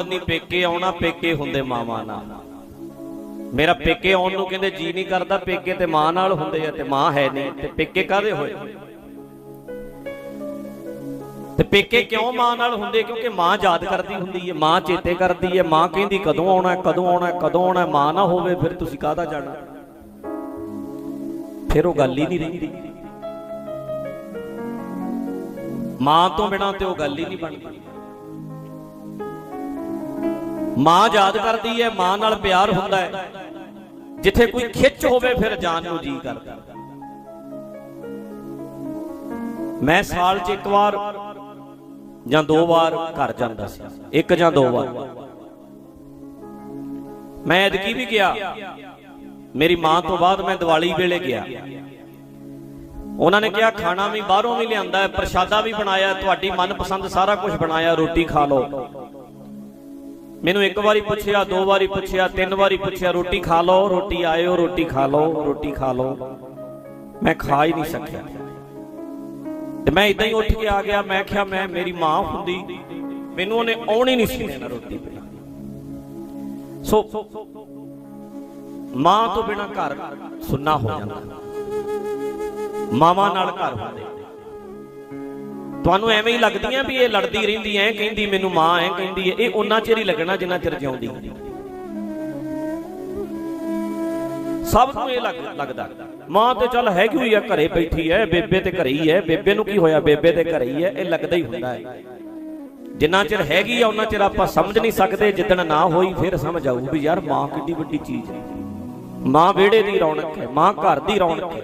ਮੁੜਨੀ ਪੇਕੇ ਆਉਣਾ, ਪੇਕੇ ਹੁੰਦੇ ਮਾਵਾਂ ਨਾਲ। ਮੇਰਾ ਪੇਕੇ ਆਉਣ ਨੂੰ ਕਹਿੰਦੇ ਜੀ ਨਹੀਂ ਕਰਦਾ, ਪੇਕੇ ਤੇ ਮਾਂ ਨਾਲ ਹੁੰਦੇ ਆ ਤੇ ਮਾਂ ਹੈ ਨਹੀਂ, ਤੇ ਪੇਕੇ ਕਾਦੇ ਹੋਏ? ਤੇ ਪੇਕੇ ਕਿਉਂ ਮਾਂ ਨਾਲ ਹੁੰਦੇ? ਕਿਉਂਕਿ ਮਾਂ ਯਾਦ ਕਰਦੀ ਹੁੰਦੀ ਹੈ, ਮਾਂ ਚੇਤੇ ਕਰਦੀ ਹੈ, ਮਾਂ ਕਹਿੰਦੀ ਕਦੋਂ ਆਉਣਾ ਕਦੋਂ ਆਉਣਾ ਕਦੋਂ ਆਉਣਾ, ਮਾਂ ਨਾ ਹੋਵੇ ਫਿਰ ਤੁਸੀਂ ਕਾਹਦਾ ਜਾਣਾ? ਫਿਰ ਉਹ ਗੱਲ ਹੀ ਨਹੀਂ ਰਹਿੰਦੀ। ਮਾਂ ਤੋਂ ਬਿਨਾ ਤੇ ਉਹ ਗੱਲ ਹੀ ਨਹੀਂ ਬਣਦੀ। ਮਾਂ ਯਾਦ ਕਰਦੀ ਹੈ, ਮਾਂ ਨਾਲ ਪਿਆਰ ਹੁੰਦਾ ਹੈ। ਜਿੱਥੇ ਕੋਈ ਖਿੱਚ ਹੋਵੇ, ਫਿਰ ਜਾਨ ਨੂੰ ਜੀ ਕਰਦਾ। ਮੈਂ ਸਾਲ 'ਚ ਇੱਕ ਵਾਰ ਜਾਂ ਦੋ ਵਾਰ ਘਰ ਜਾਂਦਾ ਸੀ। ਇੱਕ ਜਾਂ ਦੋ ਵਾਰ। ਮੈਂ ਐਤਕੀ ਵੀ ਗਿਆ। ਮੇਰੀ ਮਾਂ ਤੋਂ ਬਾਅਦ ਮੈਂ ਦੀਵਾਲੀ ਵੇਲੇ ਗਿਆ। ਉਹਨਾਂ ਨੇ ਕਿਹਾ, ਖਾਣਾ ਵੀ ਬਾਹਰੋਂ ਵੀ ਲਿਆਂਦਾ ਹੈ, ਪ੍ਰਸ਼ਾਦਾ ਵੀ ਬਣਾਇਆ ਤੁਹਾਡੀ ਮਨਪਸੰਦ ਸਾਰਾ ਕੁਝ ਬਣਾਇਆ, ਰੋਟੀ ਖਾ ਲਓ। ਮੈਨੂੰ ਇੱਕ ਵਾਰੀ ਪੁੱਛਿਆ, ਦੋ ਵਾਰੀ ਪੁੱਛਿਆ, ਤਿੰਨ ਵਾਰੀ ਪੁੱਛਿਆ, ਰੋਟੀ ਖਾ ਲਓ, ਰੋਟੀ ਆਇਓ, ਰੋਟੀ ਖਾ ਲਓ, ਰੋਟੀ ਖਾ ਲਓ। ਮੈਂ ਖਾ ਹੀ ਨਹੀਂ ਸਕਿਆ। ਤੇ ਮੈਂ ਇਦਾਂ ਹੀ ਉੱਠ ਕੇ ਆ ਗਿਆ, ਮੈਂ ਕਿਹਾ, ਮੈਂ, ਮੇਰੀ ਮਾਂ ਹੁੰਦੀ, ਮੈਨੂੰ ਉਹਨੇ ਆਉਣੀ ਨਹੀਂ ਸੀ ਦੇਣਾ ਰੋਟੀ ਪਹਿਲਾਂ ਸੋ, ਮਾਂ ਤੋਂ ਬਿਨਾ ਘਰ ਸੁੰਨਾ ਹੋ ਜਾਂਦਾ। ਮਾਵਾਂ ਨਾਲ ਘਰ ਹੁੰਦੇ। ਤੁਹਾਨੂੰ ਐਵੇਂ ਹੀ ਲੱਗਦੀਆਂ ਵੀ ਇਹ ਲੜਦੀ ਰਹਿੰਦੀ ਐ, ਕਹਿੰਦੀ ਮੈਨੂੰ ਮਾਂ ਐ, ਕਹਿੰਦੀ ਐ। ਇਹ ਉਹਨਾਂ ਚਿਰ ਹੀ ਲੱਗਣਾ ਜਿੰਨਾ ਚਿਰ ਜਿਉਂਦੀ। ਸਭ ਨੂੰ ਇਹ ਲੱਗਦਾ। ਮਾਂ ਤੇ ਚੱਲ ਹੈਗੀ ਹੋਈ ਆ ਘਰੇ ਬੈਠੀ ਐ, ਬੇਬੇ ਤੇ ਘਰੇ ਹੀ ਐ। ਬੇਬੇ ਨੂੰ ਕੀ ਹੋਇਆ? ਬੇਬੇ ਤੇ ਘਰੇ ਹੀ ਐ, ਇਹ ਲੱਗਦਾ ਹੀ ਹੁੰਦਾ ਹੈ ਜਿੰਨਾ ਚਿਰ ਹੈਗੀ ਆ, ਉਹਨਾਂ ਚਿਰ ਆਪਾਂ ਸਮਝ ਨਹੀਂ ਸਕਦੇ। ਜਿੱਦਣ ਨਾ ਹੋਈ, ਫਿਰ ਸਮਝ ਆਊ ਵੀ ਯਾਰ ਮਾਂ ਕਿੰਨੀ ਵੱਡੀ ਚੀਜ਼ ਹੈ ਮਾਂ ਵਿਹੜੇ ਦੀ ਰੌਣਕ ਹੈ ਮਾਂ ਘਰ ਦੀ ਰੌਣਕ ਹੈ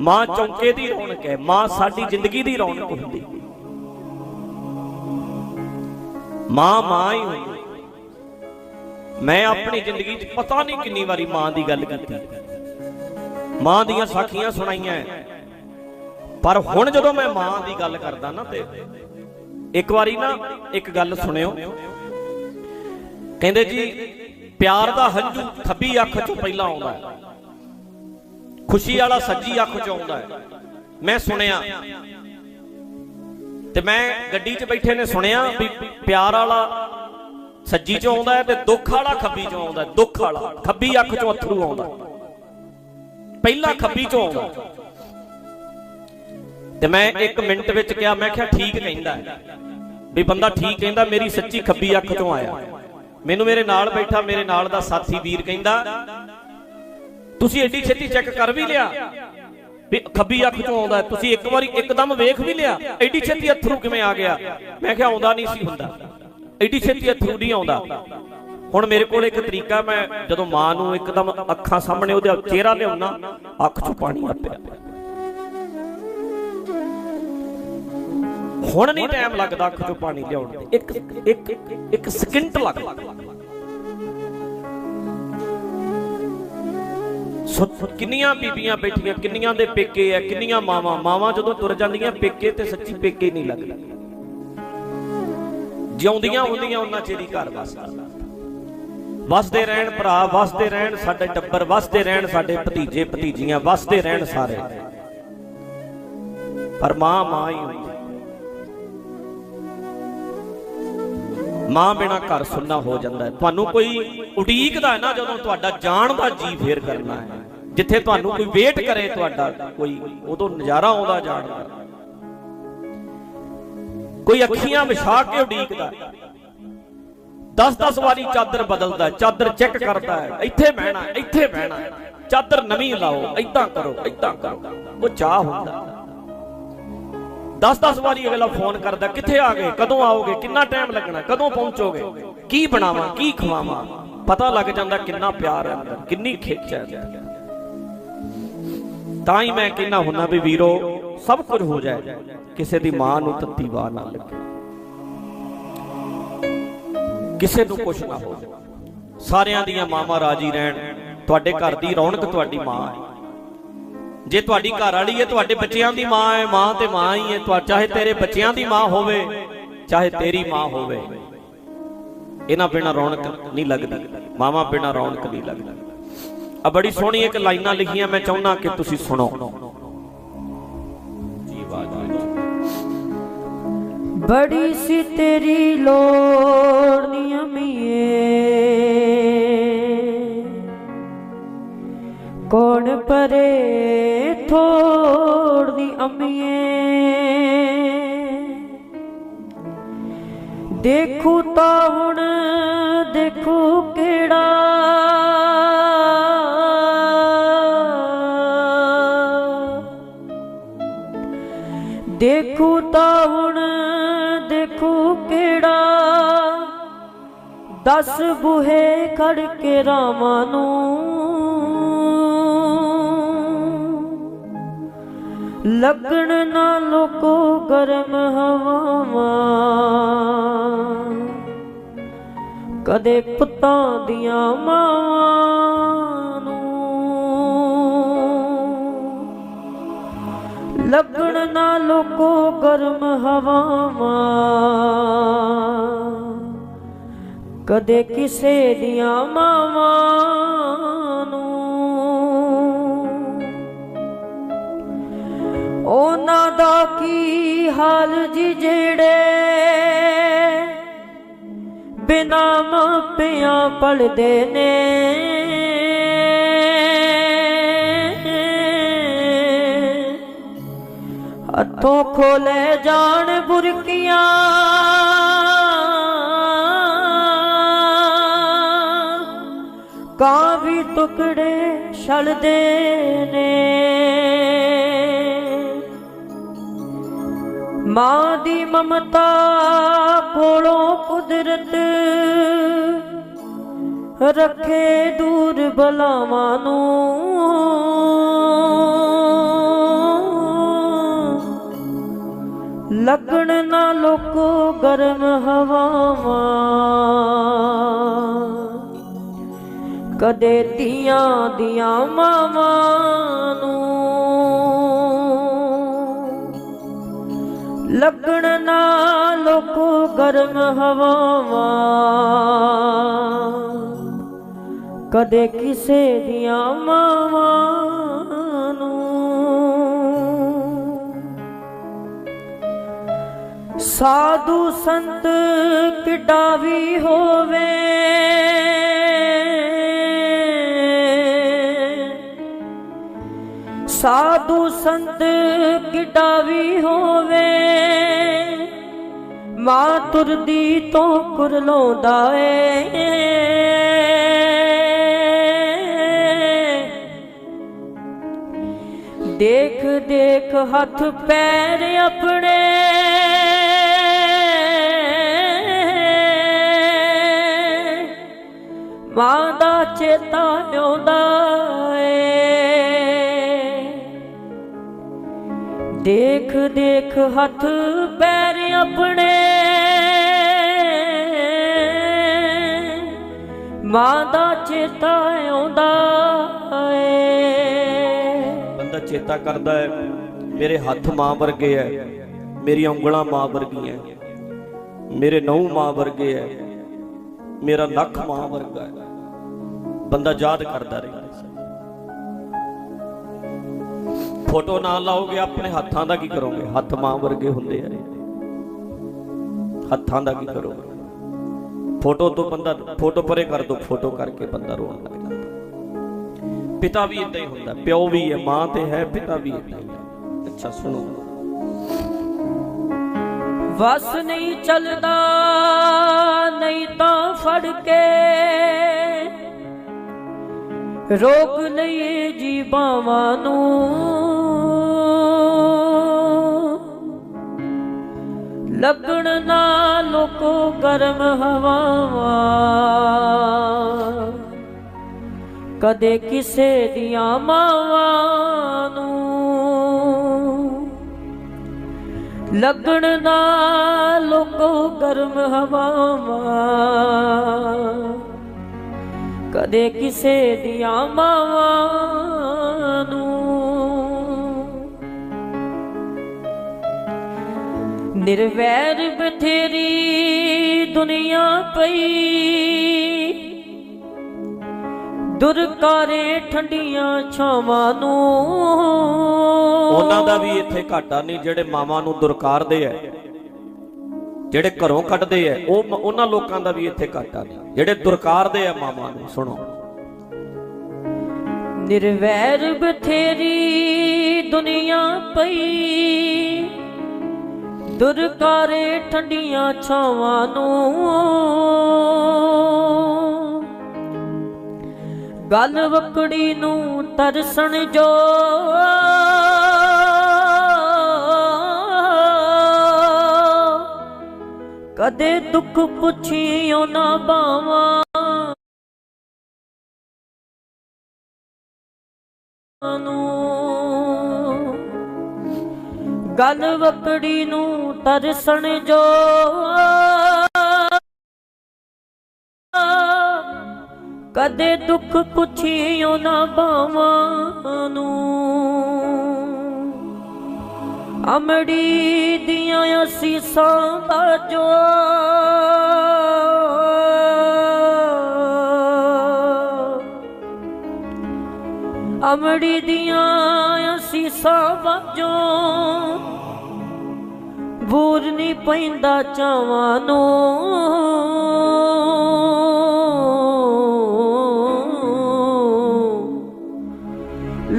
ਮਾਂ ਚੌਂਕੇ ਦੀ ਰੌਣਕ ਹੈ, ਮਾਂ ਸਾਡੀ ਜ਼ਿੰਦਗੀ ਦੀ ਰੌਣਕ ਹੁੰਦੀ ਮਾਂ ਮਾਂ ਹੀ ਹੁੰਦੀ ਮੈਂ ਆਪਣੀ ਜ਼ਿੰਦਗੀ 'ਚ ਪਤਾ ਨਹੀਂ ਕਿੰਨੀ ਵਾਰੀ ਮਾਂ ਦੀ ਗੱਲ ਕੀਤੀ। ਮਾਂ ਦੀਆਂ ਸਾਖੀਆਂ ਸੁਣਾਈਆਂ ਪਰ ਹੁਣ ਜਦੋਂ ਮੈਂ ਮਾਂ ਦੀ ਗੱਲ ਕਰਦਾ ਨਾ ਤੇ ਇੱਕ ਵਾਰੀ ਨਾ ਇੱਕ ਗੱਲ ਸੁਣਿਓ। ਕਹਿੰਦੇ ਜੀ, ਪਿਆਰ ਦਾ ਹੰਝੂ ਖੱਬੀ ਅੱਖ 'ਚੋਂ ਪਹਿਲਾਂ ਆਉਂਦਾ ਹੈ। ਖੁਸ਼ੀ ਵਾਲਾ ਸੱਜੀ ਅੱਖ 'ਚ ਆਉਂਦਾ ਹੈ। ਮੈਂ ਸੁਣਿਆ। ਤੇ ਮੈਂ ਗੱਡੀ 'ਚ ਬੈਠੇ ਨੇ ਸੁਣਿਆ ਵੀ ਪਿਆਰ ਵਾਲਾ ਸੱਜੀ 'ਚ ਆਉਂਦਾ ਹੈ ਤੇ ਦੁੱਖ ਵਾਲਾ ਖੱਬੀ 'ਚ ਆਉਂਦਾ ਹੈ। ਦੁੱਖ ਵਾਲਾ। ਖੱਬੀ ਅੱਖ 'ਚੋਂ ਅਥਰੂ ਆਉਂਦਾ ਪਹਿਲਾਂ ਖੱਬੀ 'ਚੋਂ ਆਉਂਦਾ ਤੇ ਮੈਂ 1 ਮਿੰਟ ਵਿੱਚ ਕਿਹਾ, ਮੈਂ ਕਿਹਾ ਠੀਕ ਕਹਿੰਦਾ ਵੀ ਬੰਦਾ ਠੀਕ ਕਹਿੰਦਾ, ਮੇਰੀ ਸੱਚੀ ਖੱਬੀ ਅੱਖ 'ਚੋਂ ਆਇਆ। ਮੈਨੂੰ ਮੇਰੇ ਨਾਲ ਬੈਠਾ, ਮੇਰੇ ਨਾਲ ਦਾ ਸਾਥੀ ਵੀਰ ਕਹਿੰਦਾ ਤੁਸੀਂ ਐਡੀ ਛੇਤੀ ਚੈੱਕ ਕਰ ਵੀ ਲਿਆ। ਵੀ ਖੱਬੀ ਅੱਖ ਚੋਂ ਆਉਂਦਾ ਤੁਸੀਂ ਇੱਕ ਵਾਰੀ ਇੱਕਦਮ ਵੇਖ ਵੀ ਲਿਆ। ਐਡੀ ਛੇਤੀ ਅਥਰੂ ਕਿਵੇਂ ਆ ਗਿਆ? ਮੈਂ ਕਿਹਾ ਆਉਂਦਾ ਨਹੀਂ ਸੀ ਹੁੰਦਾ। ਐਡੀ ਛੇਤੀ ਅਥਰੂ ਨਹੀਂ ਆਉਂਦਾ। ਹੁਣ ਮੇਰੇ ਕੋਲ ਇੱਕ ਤਰੀਕਾ ਮੈਂ ਜਦੋਂ ਮਾਂ ਨੂੰ ਇੱਕਦਮ ਅੱਖਾਂ ਸਾਹਮਣੇ ਉਹਦਾ ਚਿਹਰਾ ਲਿਆਉਣਾ, ਅੱਖ 'ਚੋਂ ਪਾਣੀ ਆ ਪਿਆ ਹੁਣ ਨਹੀਂ ਟਾਈਮ ਲੱਗਦਾ ਅੱਖ 'ਚੋਂ ਪਾਣੀ ਲਿਆਉਣ ਤੇ। ਇੱਕ ਇੱਕ ਇੱਕ ਸਕਿੰਟ ਲੱਗਦਾ। ਕਿੰਨੀਆਂ ਬੀਬੀਆਂ ਬੈਠੀਆਂ, ਕਿੰਨੀਆਂ ਦੇ ਪੇਕੇ ਐ ਕਿੰਨੀਆਂ ਮਾਵਾਂ? ਮਾਵਾਂ ਜਦੋਂ ਤੁਰ ਜਾਂਦੀਆਂ, ਪੇਕੇ ਤੇ ਸੱਚੀ ਪੇਕੇ ਨਹੀਂ ਲੱਗਦਾ। ਜਿਉਂਦੀਆਂ ਹੁੰਦੀਆਂ ਉਹਨਾਂ ਚਿਰ ਘਰ ਵਸਦਾ। ਵਸਦੇ ਰਹਿਣ ਭਰਾ, ਵਸਦੇ ਰਹਿਣ ਸਾਡੇ ਟੱਬਰ, ਵਸਦੇ ਰਹਿਣ ਸਾਡੇ ਭਤੀਜੇ, ਭਤੀਜੀਆਂ, ਵਸਦੇ ਰਹਿਣ ਸਾਰੇ। ਪਰ ਮਾਂ ਮਾਂ ਹੀ ਹੁੰਦੀ ਮਾਂ ਬਿਨਾ ਘਰ ਸੁੰਨਾ ਹੋ ਜਾਂਦਾ ਹੈ। ਤੁਹਾਨੂੰ ਕੋਈ ਉਡੀਕਦਾ ਹੈ ਨਾ ਜਦੋਂ ਤੁਹਾਡਾ ਜਾਣ ਦਾ ਜੀ ਫੇਰ ਕਰਨਾ ਹੈ। ਜਿੱਥੇ ਤੁਹਾਨੂੰ ਕੋਈ ਵੇਟ ਕਰੇ ਤੁਹਾਡਾ, ਕੋਈ ਉਦੋਂ ਨਜ਼ਾਰਾ ਆਉਂਦਾ ਜਾਣ ਦਾ। ਕੋਈ ਅੱਖੀਆਂ ਵਿਛਾ ਕੇ ਉਡੀਕਦਾ। 10-10 ਵਾਰੀ ਚਾਦਰ ਬਦਲਦਾ, ਚਾਦਰ ਚੈੱਕ ਕਰਦਾ ਹੈ, ਇੱਥੇ ਬਹਿਣਾ ਇੱਥੇ ਬਹਿਣਾ, ਚਾਦਰ ਨਵੀਂ ਲਾਓ ਐਦਾਂ ਕਰੋ ਐਦਾਂ ਕਰੋ। ਉਹ ਚਾਹ ਹੁੰਦਾ। 10-10 ਵਾਰੀ ਅਗਲਾ ਫੋਨ ਕਰਦਾ, ਕਿੱਥੇ ਆ ਗਏ, ਕਦੋਂ ਆਓਗੇ, ਕਿੰਨਾ ਟਾਈਮ ਲੱਗਣਾ, ਕਦੋਂ ਪਹੁੰਚੋਗੇ, ਕੀ ਬਣਾਵਾਂ, ਕੀ ਖਵਾਵਾਂ? ਪਤਾ ਲੱਗ ਜਾਂਦਾ ਕਿੰਨਾ ਪਿਆਰ ਹੈ ਕਿੰਨੀ ਖਿੱਚ ਹੈ ਤਾਂ ਹੀ ਮੈਂ ਕਹਿੰਦਾ ਹੁੰਨਾ ਵੀ ਵੀਰੋ, ਸਭ ਕੁਝ ਹੋ ਜਾਏ, ਕਿਸੇ ਦੀ ਮਾਂ ਨੂੰ ਤੱਤੀ ਵਾਹ ਨਾ ਲੱਗੇ। ਕਿਸੇ ਨੂੰ ਕੁਝ ਨਾ ਹੋ ਸਾਰਿਆਂ ਦੀਆਂ ਮਾਵਾਂ ਰਾਜੀ ਰਹਿਣ, ਤੁਹਾਡੇ ਘਰ ਦੀ ਰੌਣਕ ਤੁਹਾਡੀ ਮਾਂ ਹੈ। ਜੇ ਤੁਹਾਡੀ ਘਰ ਵਾਲੀ ਹੈ, ਤੁਹਾਡੇ ਬੱਚਿਆਂ ਦੀ ਮਾਂ ਹੈ, ਮਾਂ ਤੇ ਮਾਂ ਹੀ ਹੈ, ਤੁਹਾ ਚਾਹੇ ਤੇਰੇ ਬੱਚਿਆਂ ਦੀ ਮਾਂ ਹੋਵੇ, ਚਾਹੇ ਤੇਰੀ ਮਾਂ ਹੋਵੇ। ਇਹਨਾਂ ਬਿਨਾ ਰੌਣਕ ਨਹੀਂ ਲੱਗਦੀ, ਮਾਵਾਂ ਬਿਨਾ ਰੌਣਕ ਨਹੀਂ ਲੱਗਦੀ। ਆ ਬੜੀ ਸੋਹਣੀ ਇੱਕ ਲਾਈਨਾਂ ਲਿਖੀਆਂ ਮੈਂ ਚਾਹੁੰਦਾ ਕਿ ਤੁਸੀਂ ਸੁਣੋ। ਜੀ ਵਾਹ ਬੜੀ ਸੀ ਤੇਰੀ ਲੋੜ ਨਿਯਮੀਏ ਕੋਣ ਪਰੇ ਥੋੜ ਦੀ ਅਮੀਏ। ਦੇਖੂ ਤਾਂ ਹੁਣ ਦੇਖੂ ਦਸ ਬੁਹੇ ਖੜ ਰਾਮਾਂ ਨੂੰ। ਲੱਗਣ ਨਾ ਲੋਕੋ ਗਰਮ ਹਵਾਵਾਂ। ਕਦੇ ਪੁੱਤਾਂ ਦੀਆਂ ਮਾਵਾਂ ਨੂੰ। ਲੱਗਣ ਨਾ ਲੋਕੋ ਗਰਮ ਹਵਾਵਾਂ। ਕਦੇ ਕਿਸੇ ਦੀਆਂ ਮਾਵਾਂ ਨੂੰ। ਉਹਨਾਂ ਦਾ ਕੀ ਹਾਲ ਜੀ ਜਿਹੜੇ ਬਿਨਾ ਮਾਪਿਆਂ ਪਲਦੇ ਨੇ? ਹੱਥੋਂ ਖੋਲੇ ਜਾਣ ਬੁਰਕੀਆਂ। ਕਾਂ ਵੀ ਟੁਕੜੇ ਛਲਦੇ ਨੇ। ਮਾਂ ਦੀ ਮਮਤਾ ਕੋਲੋਂ ਕੁਦਰਤ ਰੱਖੇ ਦੂਰ ਬਲਾਵਾਂ ਨੂੰ। ਲੱਗਣ ਨਾ ਲੋਕੋ ਗਰਮ ਹਵਾਵਾਂ। ਕਦੇ ਧੀਆਂ ਦੀਆਂ ਮਾਵਾਂ ਨੂੰ। ਲੱਗਣ ਨਾ ਲੋਕੋ ਗਰਮ ਹਵਾਵਾਂ। ਕਦੇ ਕਿਸੇ ਦੀਆਂ ਮਾਵਾਂ ਨੂੰ। ਸਾਧੂ ਸੰਤ ਕਿੱਡਾ ਵੀ ਹੋਵੇ। ਸਾਧੂ ਸੰਤ ਕਿੱਡਾ ਵੀ ਹੋਵੇ। ਮਾਂ ਤੁਰਦੀ ਤੋਂ ਕੁਰਲਾਉਂਦਾ ਏ। ਦੇਖ ਦੇਖ ਹੱਥ ਪੈਰ ਆਪਣੇ। ਮਾਂ ਦਾ ਚੇਤਾ ਆਉਂਦਾ ਏ। ਦੇਖ ਦੇਖ ਹੱਥ ਪੈਰ ਆਪਣੇ। ਮਾਂ ਦਾ ਚੇਤਾ ਆਉਂਦਾ ਏ। ਬੰਦਾ ਚੇਤਾ ਕਰਦਾ ਹੈ ਮੇਰੇ ਹੱਥ ਮਾਂ ਵਰਗੇ ਐ ਮੇਰੀਆਂ ਉਂਗਲਾਂ ਮਾਂ ਵਰਗੀਆਂ ਹੈ, ਮੇਰੇ ਨਹੁੰ ਮਾਂ ਵਰਗੇ ਐ ਮੇਰਾ ਨੱਕ ਮਾਂ ਵਰਗਾ ਹੈ ਬੰਦਾ ਯਾਦ ਕਰਦਾ ਰਹਿੰਦਾ ਫੋਟੋ ਨਾ ਲਾਓਗੇ, ਆਪਣੇ ਹੱਥਾਂ ਦਾ ਕੀ ਕਰੋਗੇ? ਹੱਥ ਮਾਂ ਵਰਗੇ ਹੁੰਦੇ ਆ ਹੱਥਾਂ ਦਾ ਕੀ ਕਰੋਗੇ? ਫੋਟੋ ਤੋਂ ਬੰਦਾ, ਫੋਟੋ ਪਰੇ ਕਰ ਦੋ, ਫੋਟੋ ਕਰਕੇ ਬੰਦਾ ਰੋਣ ਲੱਗ ਜਾਂਦਾ। ਪਿਤਾ ਵੀ ਇਦਾਂ ਹੀ ਹੁੰਦਾ, ਪਿਓ ਵੀ ਹੈ, ਮਾਂ ਤੇ ਹੈ, ਪਿਤਾ ਵੀ ਹੈ ਅੱਛਾ, ਸੁਣੋ। ਵਸ ਨਹੀਂ ਚੱਲਦਾ, ਨਹੀਂ ਤਾਂ ਫੜ ਕੇ ਰੋਕ ਜੀ ਬਾਵਾਂ ਨੂੰ। ਲੱਗਣ ਨਾ ਲੋਕੋ ਗਰਮ ਹਵਾਵਾਂ। ਕਦੇ ਕਿਸੇ ਦੀਆਂ ਮਾਵਾਂ ਨੂੰ। ਲੱਗਣ ਨਾ ਲੋਕੋ ਗਰਮ ਹਵਾਵਾਂ। ਕਦੇ ਕਿਸੇ ਦੀਆਂ ਮਾਵਾਂ ਨੂੰ। ਨਿਰਵੈਰ ਬਥੇਰੀ ਦੁਨੀਆ ਪਈ। ਦੁਰਕਾਰੇ ਠੰਡੀਆਂ ਛਾਵਾਂ ਨੂੰ। ਉਹਨਾਂ ਦਾ ਵੀ ਇੱਥੇ ਘਾਟਾ ਨਹੀਂ ਜਿਹੜੇ ਮਾਵਾਂ ਨੂੰ ਦੁਰਕਾਰਦੇ ਐ ਜਿਹੜੇ ਘਰੋਂ ਕੱਢਦੇ ਐ, ਉਹ ਉਹਨਾਂ ਲੋਕਾਂ ਦਾ ਵੀ ਇੱਥੇ ਘਾਟਾ ਨਹੀਂ। ਜਿਹੜੇ ਦੁਰਕਾਰਦੇ ਐ ਮਾਵਾਂ ਨੂੰ, ਸੁਣੋ। ਨਿਰਵੈਰ ਬਥੇਰੀ ਦੁਨੀਆ ਪਈ। ਦੁਰਕਾਰੇ ਠੰਡੀਆਂ ਛਾਵਾਂ ਨੂੰ। ਗੱਲ ਵਕੜੀ ਨੂੰ ਤਰਸਣ ਜੋ। ਕਦੇ ਦੁੱਖ ਪੁੱਛਿਓ ਨਾ ਬਾਵਾਂ ਨੂੰ। ਗੱਲ ਵਕੜੀ ਨੂੰ ਤਰਸਣ ਜੋ। ਕਦੇ ਦੁੱਖ ਪੁੱਛਿਓ ਨਾ ਬਾਵਾਂ ਨੂੰ। ਅਮੜੀ ਦੀਆਂ ਅਸੀਸਾਂ ਬਾਜੋ ਅਮੜੀ ਦੀਆਂ ਅਸੀਸਾਂ ਬਾਜੋ ਬੂਰ ਨਹੀਂ ਪੈਂਦਾ ਚਾਵਾਂ ਨੂੰ।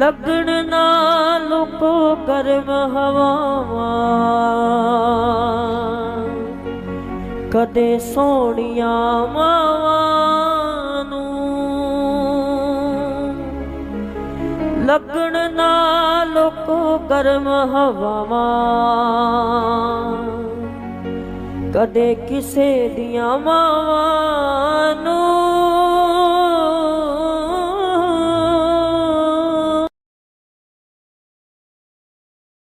ਲੱਗਣ ਨਾ ਲੋਕੋ ਕਰਮ ਹਵਾਵਾਂ। ਕਦੇ ਸੋਹਣੀਆਂ ਮਾਵਾਂ ਨੂੰ। ਲਗਣ ਨਾ ਲੋਕੋ ਕਰਮ ਹਵਾਵਾਂ। ਕਦੇ ਕਿਸੇ ਦੀਆਂ ਮਾਵਾਂ ਨੂੰ